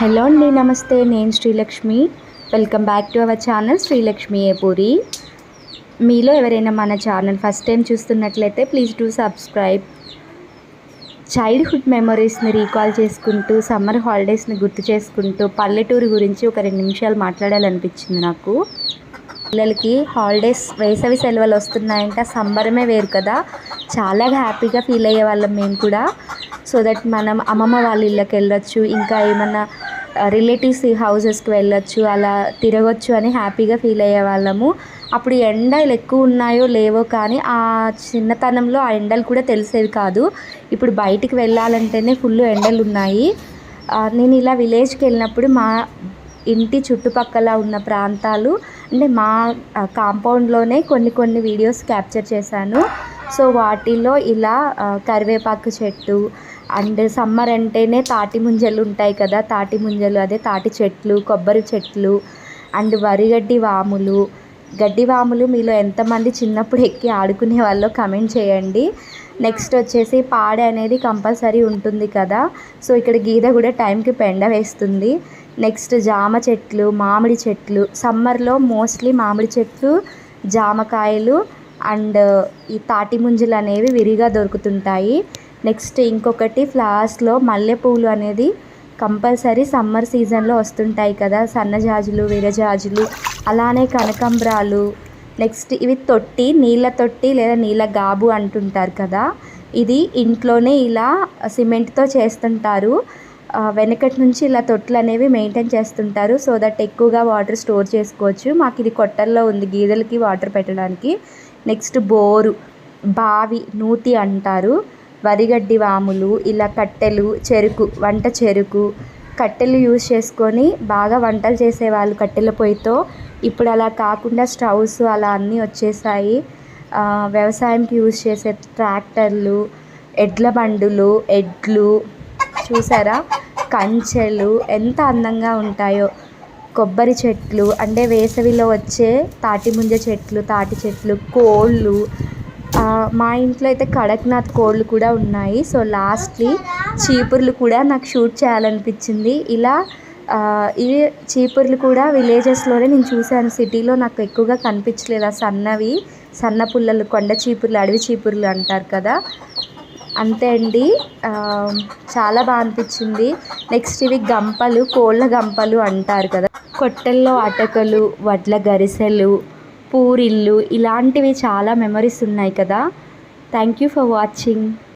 Hello అండి నమస్తే. నేను Srilakshmi. Welcome back to our channel Srilakshmi Epuri మీలో ఎవరైనా మన ఛానల్ ఫస్ట్ టైం చూస్తున్నట్లయితే ప్లీజ్ డూ సబ్స్క్రైబ్ చైల్డ్హుడ్ మెమరీస్ని రీకాల్ చేసుకుంటూ సమ్మర్ హాలిడేస్ని గుర్తు చేసుకుంటూ పల్లెటూరు గురించి ఒక రెండు నిమిషాలు మాట్లాడాలనిపించింది నాకు. పిల్లలకి హాలిడేస్ వేసవి సెలవులు వస్తున్నాయంటే. ఆ సంబరమే వేరు కదా. చాలా హ్యాపీగా ఫీల్ అయ్యే వాళ్ళం మేము కూడా. సో దట్ మనం అమ్మమ్మ వాళ్ళ ఇళ్ళకి వెళ్ళొచ్చు. ఇంకా ఏమన్నా రిలేటివ్స్ హౌసెస్కి వెళ్ళొచ్చు అలా తిరగొచ్చు అని హ్యాపీగా ఫీల్ అయ్యే వాళ్ళము. అప్పుడు ఎండలు ఎక్కువ ఉన్నాయో లేవో కానీ ఆ చిన్నతనంలో ఆ ఎండలు కూడా తెలిసేవి కాదు. ఇప్పుడు బయటికి వెళ్ళాలంటేనే ఫుల్ ఎండలు ఉన్నాయి. నేను ఇలా విలేజ్కి వెళ్ళినప్పుడు మా ఇంటి చుట్టుపక్కల ఉన్న ప్రాంతాలు అంటే మా కాంపౌండ్లోనే కొన్ని కొన్ని వీడియోస్ క్యాప్చర్ చేశాను. సో వాటిలో ఇలా కరివేపాకు చెట్టు అండ్ సమ్మర్ అంటేనే తాటి ముంజలు ఉంటాయి కదా తాటి ముంజలు అదే తాటి చెట్లు కొబ్బరి చెట్లు అండ్ వరిగడ్డి వాములు. గడ్డి వాములు మీలో ఎంతమంది చిన్నప్పుడు ఎక్కి ఆడుకునే వాళ్ళో కమెంట్ చేయండి. నెక్స్ట్ వచ్చేసి పాడె అనేది కంపల్సరీ ఉంటుంది కదా సో ఇక్కడ గీత కూడా టైంకి పెండ వేస్తుంది. నెక్స్ట్ జామ చెట్లు మామిడి చెట్లు. సమ్మర్లో మోస్ట్లీ మామిడి చెట్లు జామకాయలు అండ్ ఈ తాటి ముంజలు అనేవి విరిగా దొరుకుతుంటాయి. నెక్స్ట్ ఇంకొకటి ఫ్లవర్స్లో మల్లెపూలు అనేది కంపల్సరీ సమ్మర్ సీజన్లో వస్తుంటాయి కదా సన్నజాజులు విరజాజులు అలానే కనకంబరాలు. నెక్స్ట్ ఇవి తొట్టి నీళ్ళ తొట్టి లేదా నీళ్ళ గాబు అంటుంటారు కదా ఇది ఇంట్లోనే ఇలా సిమెంట్తో చేస్తుంటారు. వెనకటి నుంచి ఇలా తొట్లు అనేవి మెయింటైన్ చేస్తుంటారు. సో దట్ ఎక్కువగా వాటర్ స్టోర్ చేసుకోవచ్చు. మాకు ఇది కొట్టల్లో ఉంది గీదెలకి వాటర్ పెట్టడానికి. నెక్స్ట్ బోరు బావి నూతి అంటారు. వరిగడ్డి వాములు ఇలా కట్టెలు చెరుకు వంట చెరుకు కట్టెలు యూజ్ చేసుకొని బాగా వంటలు చేసేవాళ్ళు కట్టెల పొయ్యితో. ఇప్పుడు అలా కాకుండా స్టవ్స్ అలా అన్నీ వచ్చేసాయి. వ్యవసాయంకి యూజ్ చేసే ట్రాక్టర్లు ఎడ్ల బండులు ఎడ్లు చూసారా? కంచెలు ఎంత అందంగా ఉంటాయో. కొబ్బరి చెట్లు అంటే వేసవిలో వచ్చే తాటి ముంజ చెట్లు తాటి చెట్లు కోళ్ళు మా ఇంట్లో అయితే కడక్నాథ్ కోళ్ళు కూడా ఉన్నాయి. సో లాస్ట్లీ చీపుర్లు కూడా నాకు షూట్ చేయాలనిపించింది. ఇలా ఇవి చీపుర్లు కూడా విలేజెస్లోనే నేను చూశాను. సిటీలో నాకు ఎక్కువగా కనిపించలేదు ఆ సన్నవి. సన్న పుల్లలు కొండ చీపుర్లు అడవి చీపుర్లు అంటారు కదా. అంతే అండి. చాలా బాగా అనిపించింది. నెక్స్ట్ ఇవి గంపలు కోళ్ళ గంపలు అంటారు కదా. కొట్టెల్లో అటకలు వడ్ల గరిసెలు పూరిళ్ళు ఇలాంటివి చాలా మెమరీస్ ఉన్నాయి కదా. Thank you for watching